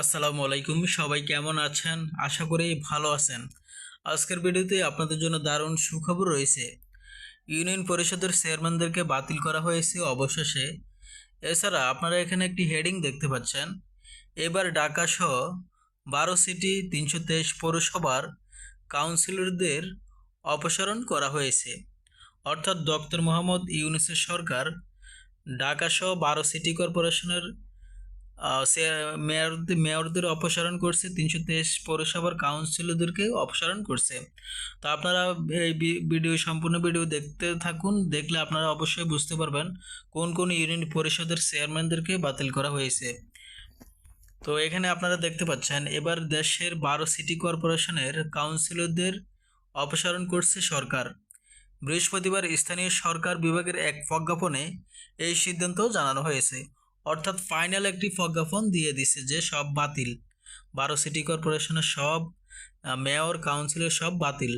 আসসালামু আলাইকুম, সবাই কেমন আছেন? আশা করি ভালো আছেন। আজকের ভিডিওতে আপনাদের জন্য দারুণ সুখবর রয়েছে। ইউনিয়ন পরিষদের চেয়ারম্যানদেরকে বাতিল করা হয়েছে অবশেষে। এছাড়া আপনারা এখানে একটি হেডিং দেখতে পাচ্ছেন। এবার ঢাকা সহ বারো সিটি, তিনশো তেইশ পৌরসভার কাউন্সিলরদের অপসারণ করা হয়েছে। অর্থাৎ ডক্টর মোহাম্মদ ইউনুসের সরকার ঢাকা সহ বারো সিটি কর্পোরেশনের আহ, সে মেয়র মেয়রদের অপসারণ করছে। তিনশো তেইশ পৌরসভার কাউন্সিলরদেরকে অপসারণ করছে। তো আপনারা এই ভিডিও সম্পূর্ণ ভিডিও দেখতে থাকুন। দেখলে আপনারা অবশ্যই বুঝতে পারবেন কোন কোন ইউনিয়ন পরিষদের চেয়ারম্যানদেরকে বাতিল করা হয়েছে। তো এখানে আপনারা দেখতে পাচ্ছেন এবার দেশের বারো সিটি কর্পোরেশনের কাউন্সিলরদের অপসারণ করছে সরকার। বৃহস্পতিবার স্থানীয় সরকার বিভাগের এক প্রজ্ঞাপনে এই সিদ্ধান্ত জানানো হয়েছে। অর্থাৎ ফাইনাল একটি প্রজ্ঞাপন দিয়ে দিছে যে সব বাতিল। বারো সিটি কর্পোরেশনের সব মেয়র কাউন্সিলের সব বাতিল।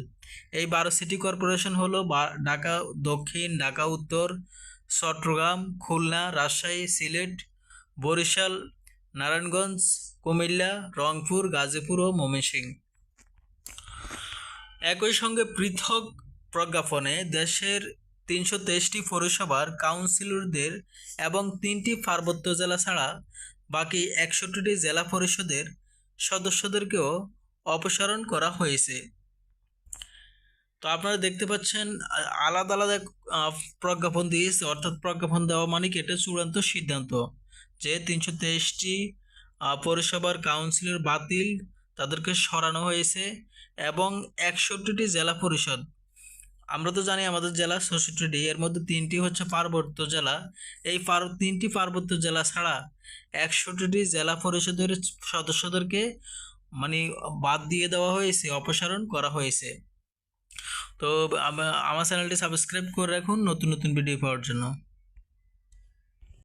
এই বারো সিটি কর্পোরেশন হলো ঢাকা, দক্ষিণ, ঢাকা, উত্তর, চট্টগ্রাম, খুলনা, রাজশাহী, সিলেট, বরিশাল, নারায়ণগঞ্জ, কুমিল্লা, রংপুর, গাজীপুর ও ময়মনসিংহ। একই সঙ্গে পৃথক প্রজ্ঞাপনে দেশের তিনশো তেইশটি পৌরসভার কাউন্সিলরদের এবং তিনটি পার্বত্য জেলা ছাড়া বাকি একষট্টিটি জেলা পরিষদের সদস্যদেরকেও অপসারণ করা হয়েছে। তো আপনারা দেখতে পাচ্ছেন, আলাদা আলাদা প্রজ্ঞাপন দিয়েছে। অর্থাৎ প্রজ্ঞাপন দেওয়া মানে কি? এটা চূড়ান্ত সিদ্ধান্ত যে তিনশো তেইশটি পৌরসভার কাউন্সিলর বাতিল, তাদেরকে সরানো হয়েছে এবং একষট্টিটি জেলা পরিষদ আমরা তো জানি আমাদের জেলা ছষট্টিটি এর মধ্যে তিনটি হচ্ছে পার্বত্য জেলা। এই পার, তিনটি পার্বত্য জেলা ছাড়া একষট্টিটি জেলা পরিষদের সদস্যদেরকে মানে বাদ দিয়ে দেওয়া হয়েছে, অপসারণ করা হয়েছে। তো, আমা- আমার চ্যানেলটি সাবস্ক্রাইব করে রাখুন নতুন নতুন ভিডিও পাওয়ার জন্য।